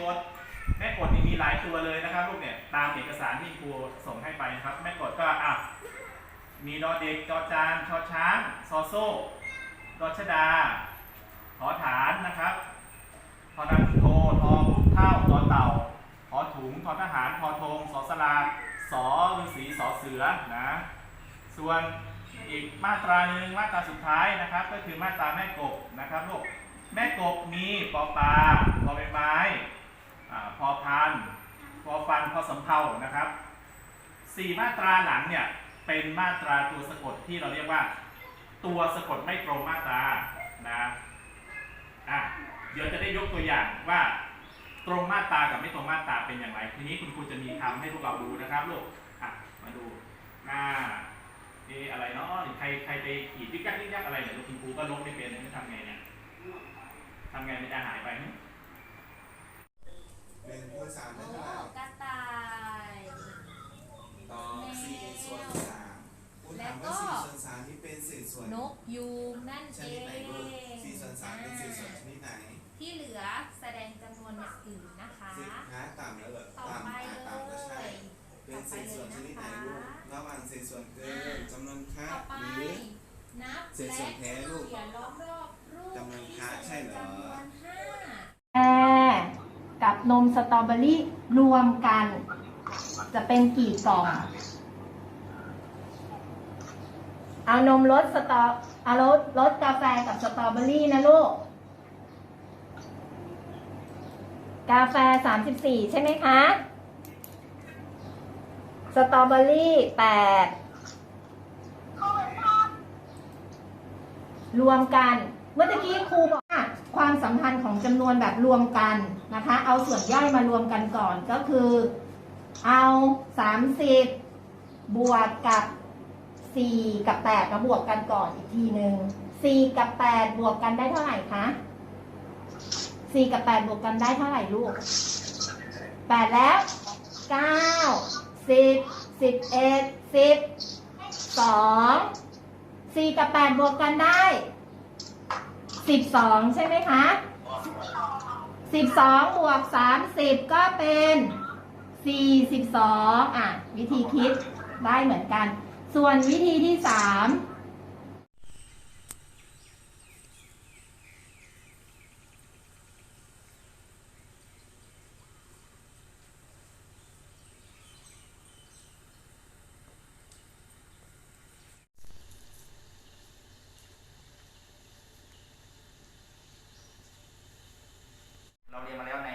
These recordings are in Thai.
กดแม่กดนี่มีหลายตัวเลยนะครับลูกเนี่ยตามเอกสารที่ครูส่งให้ไปนะครับ แม่กดก็อะมีดอเด็กจอจานชอช้างซอโซ่ดอชดาขอฐานนะครับทอนังโททอพุเท่าทอเต่าทอถุงทอทหารทอธงสอสลาสอฤาษีสอเสือนะส่วนอีกมาตราหนึ่งมาตราสุดท้ายนะครับ ก็คือมาตราแม่กบนะครับลูกแม่กบมีปอปลาปอใบไม้อ่า พอพันพอฟันพอสำเภานะครับสี่มาตราหลังเนี่ยเป็นมาตราตัวสะกดที่เราเรียกว่า ตัวสะกดไม่ตรงมาตรานะอะเดี๋ยวจะได้ยกตัวอย่างว่าตรงมาตรากับไม่ตรงมาตราเป็นอย่างไร ทีนี้คุณครูจะมีคำให้พวกเราดูนะครับลูกอะมาดูหน้าเออะไรเนาะใครใครไปขีดยิกยักยิกยักอะไรเนี่ยลูกคุณครูก็ลบไม่เป็นเนี่ยทำไงเนี่ยทำไงมันจะหายไปหึ หนึ่งคูณสามได้โอ้เท่าไหร่กระต่ายต่อสี่ส่วนสามคุณถามแล้วก็ว่าสี่ส่วนสามนี่เป็นสี่ส่วนนกยูงนั่นชเอนิดไหนงลูกสี่ส่วนสามเป็นสี่ส่วนชนิดไหนที่เหลือแสดงจำนวนอย่างอื่นนะคะ สิบห้าต่ำแล้วเหรอต่อต่ำไปอะเลต่ำก็ใช่ ย เป็นสี่ส่วนชนิดไหนลูกระหว่างสี่ส่วนเกินจำนวนค่าต่อไป หรือ นับเศษส่วนแท้ลูกเขียนล้อมรอบรูปจำนวนค่าใช่เหรอ จำนวนห้าแอร์ กับนมสตรอเบอรี่รวมกัน จะเป็นกี่กล่อง เอานมรสสตอเอารสรสกาแฟกับสตรอเบอรี่นะลูก กาแฟ 34 ใช่ไหมคะ สตรอเบอรี่ 8 รวมกัน เมื่อกี้ครูบอก ความสัมพันธ์ของจำนวนแบบรวมกันนะคะ เอาส่วนย่อยมารวมกันก่อนก็คือ เอา 30 บวกกับ 4 กับ8มาบวกกันก่อนอีกทีหนึ่ง4กับ 8 บวกกันได้เท่าไหร่คะ4กับ 8 บวกกันได้เท่าไหร่ลูก 8 แล้ว 9 10 11 10 2 4กับ 8 บวกกันได้ 12ใช่ไหมคะ12บวก30ก็เป็น42อะ วิธีคิดได้เหมือนกัน ส่วนวิธีที่3 เราเรียนมาแล้วใน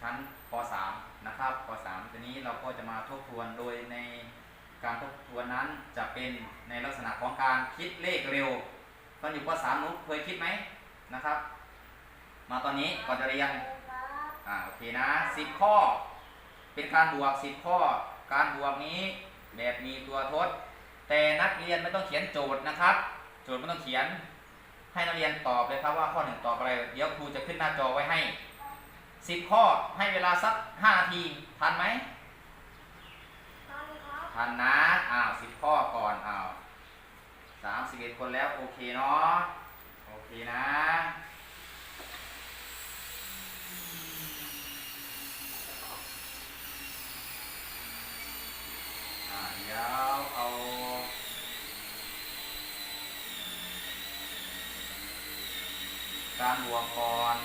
ชั้นป .3 นะครับป .3 ทีนี้เราก็จะมา ทวน โดยในการทบทวนนั้นจะเป็นในลักษณะของการคิดเลขเร็วตอนอยู่ป .3 นุ๊กเคยคิดไหมนะครับ มาตอนนี้ก่อนจะเรียนอ่าโอเคนะ10ข้อ เป็นการบวก10ข้อ การบวกนี้แบบมีตัวทด แต่นักเรียนไม่ต้องเขียนโจทย์นะครับ โจทย์ไม่ต้องเขียน ให้นักเรียนตอบเลยครับว่าข้อหนึ่งตอบอะไร เดี๋ยวครูจะขึ้นหน้าจอไว้ให้สิบข้อให้เวลาสักห้านาทีทันไหม ทันนะอ้าวสิบข้อก่อนอ้าวสามสิบเอ็ดคนแล้วโอเคเนาะโอเคนะอ่าเดี๋ยวเอาการบวกก่อน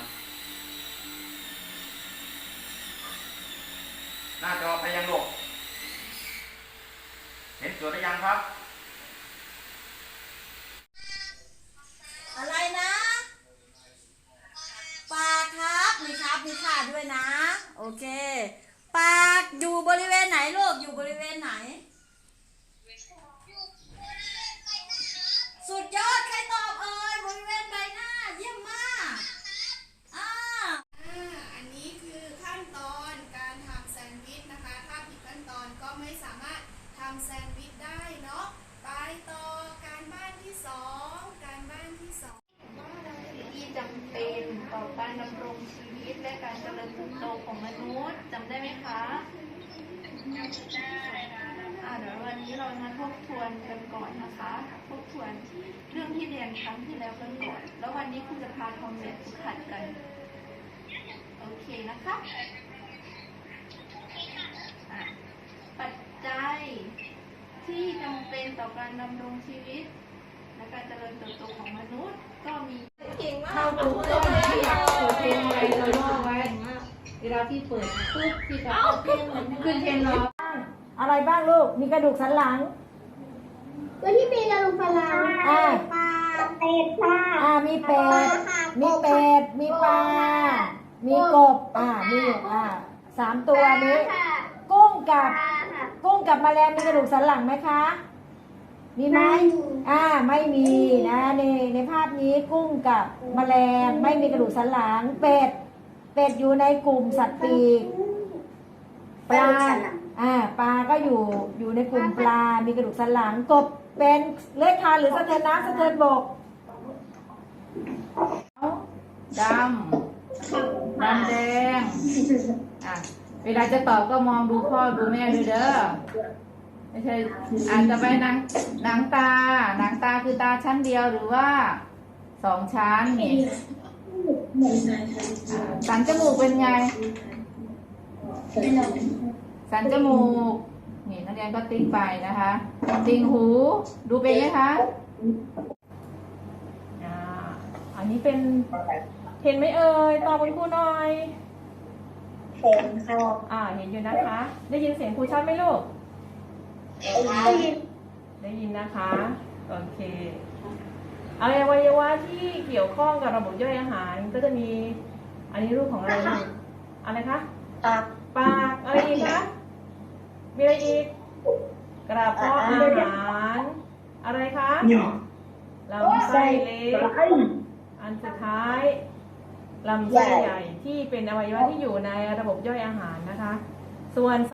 หน้าจอไปยังลูก เห็นโจทย์หรือยังครับ อะไรนะ ปากครับมีครับมีค่าด้วยนะ โอเค ปากอยู่บริเวณไหนลูก อยู่บริเวณไหน สุดยอด ใครตอบเอ่ยบริเวณใบหน้า เยี่ยมมากอ่า อ่าอันนี้คือขั้นตอนการทำแซนด์วิชนะคะ ถ้าผิดขั้นตอนก็ไม่สามารถทำแซนด์วิชได้เนาะ ไปต่อการบ้านที่สองการบ้านที่สอง ที่จำเป็นต่อการดำรงชีวิตและการเจริญเติบโตของมนุษย์ จำได้ไหมคะอ่าเดี๋ยววันนี้เรามาทบทวนกันก่อนนะคะ ทบทวนเรื่องที่เรียนครั้งที่แล้วกันก่อน แล้ววันนี้คุณจะพาทำแบบฝึกหัดกัน โอเคนะคะนะคะอะปัจจัยที่จำเป็นต่อการดำรงชีวิต และการเจริญเติบโตของมนุษย์ก็มีเข้าปุ๊บก็ไม่ได้อยากเปิดเพลงอะไรเราลอกไว้ เวลาที่เปิดปุ๊บที่จะเปิดเพลงเหมือนขึ้นเพลงร้องอะไรบ้างลูก มีกระดูกสันหลังตัวที่มีกระดูกสันหลังอ่าปลาเป็ดปลาอ่ามีเป็ดมีเป็ดมีปลา มีกบอ่ามีอยู่อ่าสามตัวนี้ค่ะกุ้งกับปลาค่ะกุ้งกับแมลงมีกระดูกสันหลังไหมคะมีไหมไม่มีอ่า ไม่มีนะในในภาพนี้กุ้งกับแมลงไม่มีกระดูกสันหลัง เป็ด เป็ดอยู่ในกลุ่มสัตว์ปีกปลาอ่าปลาก็อยู่อยู่ในกลุ่มปลา มีกระดูกสันหลังกบเป็นเลื้อยคานหรือสะเทินน้ำสะเทินบกดำดำแดงอะเวลาจะตอบก็มองดูพ่อดูแม่ดูเด้อไม่ใช่อาจจะไปหนังหนังตาหนังตาคือตาชั้นเดียวหรือว่าสองชั้นนี่ อ่าสันจมูกเป็นไงสันจมูก นี่นักเรียนก็ติ๊กไปนะคะ ติงหู ดูเป็นไหมคะอ่าอันนี้เป็น เห็นไหมเอ่ย ตอบคุณครูหน่อย เห็นค่ะอ่า เห็นอยู่นะคะ ได้ยินเสียงครูชัดไหมลูก ได้ยินได้ยินนะคะ โอเค อวัยวะที่เกี่ยวข้องกับระบบย่อยอาหารก็จะมี อันนี้รูปของอะไรลูกอะไรคะ ปากปากอะไรอีกคะมีอะไรอีกกระเพาะอาหาร อะไรคะลำไส้เล็กอันสุดท้ายลำไส้ใหญ่ที่เป็นอวัยวะที่อยู่ในระบบย่อยอาหารนะคะ ส่วน